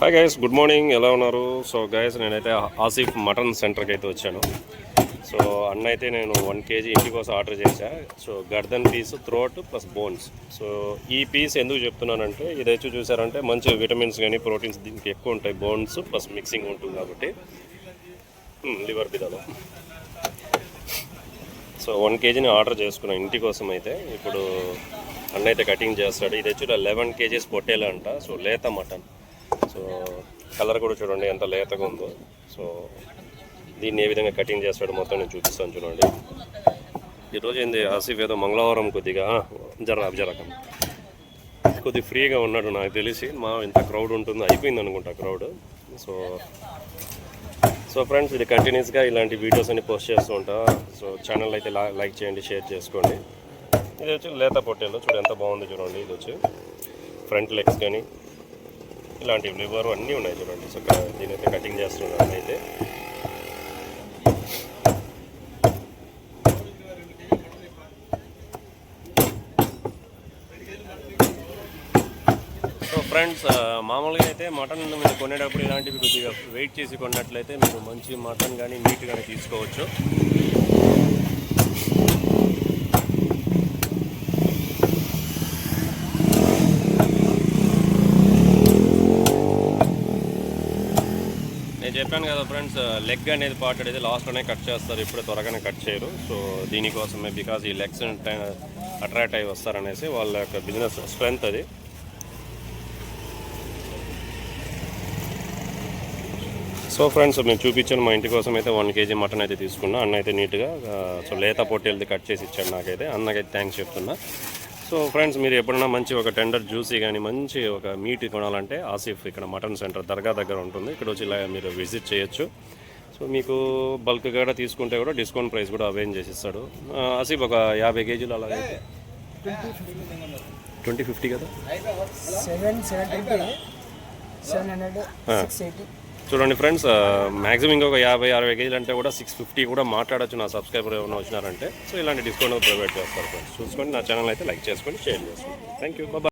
Hi guys good morning ఎలా ఉన్నారు so guys నేనైతే ఆసిఫ్ మటన్ సెంటర్కి అయితే వచ్చాను సో అన్న అయితే నేను వన్ కేజీ ఇంటి కోసం ఆర్డర్ చేశా so గర్దన్ piece throat plus bones so ఈ పీస్ ఎందుకు చెప్తున్నానంటే ఇదైతే చూసారంటే మంచి విటమిన్స్ కానీ ప్రోటీన్స్ దీనికి ఎక్కువ ఉంటాయి. బోన్స్ ప్లస్ మిక్సింగ్ ఉంటుంది కాబట్టి. లివర్ బిదాలో సో వన్ కేజీని ఆర్డర్ చేసుకున్నాను ఇంటి కోసం అయితే ఇప్పుడు అన్న అయితే కటింగ్ చేస్తాడు. ఇది వచ్చి లెవెన్ కేజీస్ పొట్టేలు అంట. సో లేత మటన్. సో కలర్ కూడా చూడండి ఎంత లేతగా ఉందో. సో దీన్ని ఏ విధంగా కటింగ్ చేస్తాడు మొత్తం నేను చూపిస్తాను చూడండి. ఈరోజు ఏంది? ఆసిఫ్ ఏదో మంగళవారం కొద్దిగా జర జరకం కొద్ది ఫ్రీగా ఉన్నాడు నాకు తెలిసి. మా ఇంత క్రౌడ్ ఉంటుందో అయిపోయింది అనుకుంటా క్రౌడ్ సో సో ఫ్రెండ్స్ ఇది కంటిన్యూస్గా ఇలాంటి వీడియోస్ అన్ని పోస్ట్ చేస్తూ ఉంటా. సో ఛానల్ అయితే లా- లైక్ చేయండి షేర్ చేసుకోండి. ఇది వచ్చి లేత పొట్టేలు చూడు ఎంత బాగుంది చూడండి ఇది వచ్చి ఫ్రంట్ లెగ్స్ కానీ ఇలాంటివి లివర్ అన్నీ ఉన్నాయి చూడండి. సో దీని అయితే కటింగ్ చేస్తున్నాను అయితే సో ఫ్రెండ్స్ మామూలుగా అయితే మటన్ మీరు కొనేటప్పుడు ఇలాంటివి కొద్దిగా వెయిట్ చేసి కొన్నట్లయితే మీరు మంచి మటన్ కానీ నీట్ కానీ తీసుకోవచ్చు. నేను చెప్పాను కదా ఫ్రెండ్స్ లెగ్ అనేది పార్ట్ అనేది లాస్ట్లోనే కట్ చేస్తారు ఇప్పుడే త్వరగానే కట్ చేయరు. సో దీనికోసమే బికాజ్ ఈ లెగ్స్ అట్రాక్ట్ అయ్యి వస్తారనేసి వాళ్ళ యొక్క బిజినెస్ స్ట్రెంగ్త్ అది. సో ఫ్రెండ్స్ మేము చూపించాను మా ఇంటి కోసం అయితే వన్ కేజీ మటన్ అయితే తీసుకున్నా. అన్న అయితే నీట్గా సో లేత పొట్టేళ్ళది కట్ చేసి ఇచ్చాడు నాకైతే. అన్నకైతే థ్యాంక్స్ చెప్తున్నా. సో ఫ్రెండ్స్ మీరు ఎప్పుడైనా మంచి ఒక టెండర్ జ్యూసీ కానీ మంచి ఒక మీట్ కొనాలంటే ఆసిఫ్ ఇక్కడ మటన్ సెంటర్ దర్గా దగ్గర ఉంటుంది. ఇక్కడ వచ్చి ఇలా మీరు విజిట్ చేయొచ్చు. సో మీకు బల్క్ కూడా తీసుకుంటే కూడా డిస్కౌంట్ ప్రైస్ కూడా అరేంజ్ చేసిస్తాడు. ఆసిఫ్ ఒక యాభై కేజీలు అలాగే ట్వంటీ ఫిఫ్టీ కదా? చూడండి ఫ్రెండ్స్ మ్యాక్సిమం ఇంకొక యాభై అరవై కేజీలు అంటే కూడా సిక్స్ ఫిఫ్టీ కూడా మాట్లాడొచ్చు. నా సబ్స్క్రైబర్ ఏమైనా వచ్చినారంటే సో ఇలాంటి డిస్కౌంట్ ప్రొవైడ్ చేస్తారు ఫ్రెండ్స్. చూసుకోండి నా ఛానల్ అయితే లైక్ చేసుకోండి షేర్ చేసుకోండి. Thank you